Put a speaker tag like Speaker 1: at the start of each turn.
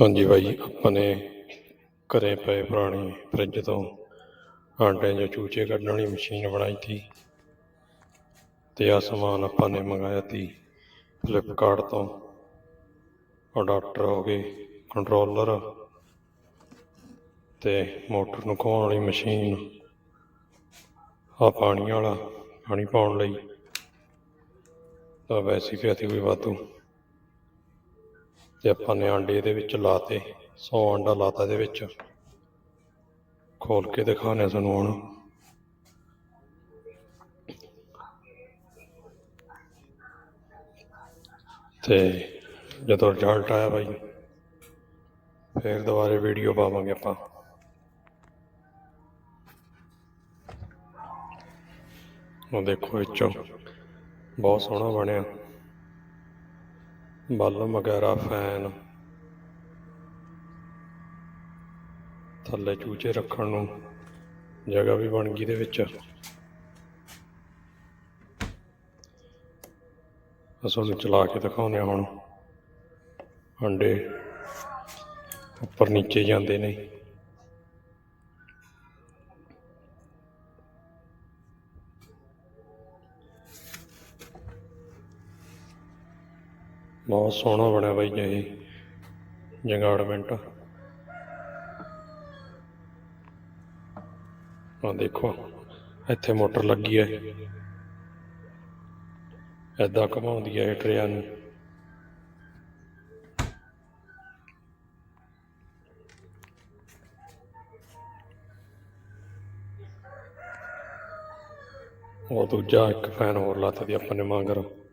Speaker 1: ਹਾਂਜੀ ਬਾਈ ਆਪਾਂ ਨੇ ਘਰੇ ਪਏ ਪੁਰਾਣੀ ਫਰਿੱਜ ਤੋਂ ਆਂਡਿਆਂ ਜਾਂ ਚੂਚੇ ਕੱਢਣ ਵਾਲੀ ਮਸ਼ੀਨ ਬਣਾਈ ਤੀ ਤੇ ਆ ਸਮਾਨ ਆਪਾਂ ਨੇ ਮੰਗਾਇਆ ਤੀ ਫਲਿੱਪਕਾਰਟ ਤੋਂ। ਅਡਾਪਟਰ ਹੋ ਗਏ ਕੰਟਰੋਲਰ ਤੇ ਮੋਟਰ ਨੂੰ ਘੁਮਾਉਣ ਵਾਲੀ ਮਸ਼ੀਨ ਆ ਪਾਣੀ ਵਾਲਾ, ਪਾਣੀ ਪਾਉਣ ਲਈ। ਤਾਂ ਵੈਸੇ ਪਿਆ ਤੀ ਕੋਈ ਵਾਧੂ। ਤੇ ਆਪਾਂ ਨੇ ਆਂਡੇ ਇਹਦੇ ਵਿੱਚ ਲਾਤੇ 100 ਆਂਡਾ ਲਾਤਾ ਇਹਦੇ ਵਿੱਚ। ਖੋਲ ਕੇ ਦਿਖਾਣੇ ਤੁਹਾਨੂੰ ਹੁਣ। ਤੇ ਜਦੋਂ ਰਿਜ਼ਲਟ ਆਇਆ ਬਾਈ, ਫਿਰ ਦੁਬਾਰੇ ਵੀਡੀਓ ਪਾਵਾਂਗੇ ਆਪਾਂ। ਉਹ ਦੇਖੋ ਵਿੱਚੋਂ ਬਹੁਤ ਸੋਹਣਾ ਬਣਿਆ। ਬਲਬ ਵਗੈਰਾ, ਫੈਨ। ਥੱਲੇ ਚੂਚੇ ਰੱਖਣ ਨੂੰ ਜਗ੍ਹਾ ਵੀ ਬਣ ਗਈ ਇਹਦੇ ਵਿੱਚ। ਅਸਾਂ ਨੂੰ ਚਲਾ ਕੇ ਦਿਖਾਉਂਦੇ ਹਾਂ ਹੁਣ। ਅੰਡੇ ਉੱਪਰ ਨੀਚੇ ਜਾਂਦੇ ਨੇ। ਬਹੁਤ ਸੋਹਣਾ ਬਣਿਆ ਬਾਈ ਜੀ ਇਹ ਜਗਾੜਮੈਂਟ ਆ ਦੇਖੋ, ਇੱਥੇ ਮੋਟਰ ਲੱਗੀ ਹੈ। ਏਦਾਂ ਘਮਾਉਂਦੀ ਹੈ ਇਹ ਟਰੇਆਂ ਨੂੰ। ਉਹ ਦੂਜਾ ਇੱਕ ਫੈਨ ਹੋਰ ਲਾਤਾ ਦੀ ਆਪਾਂ ਨੇ ਮੰਗ ਮਗਰ।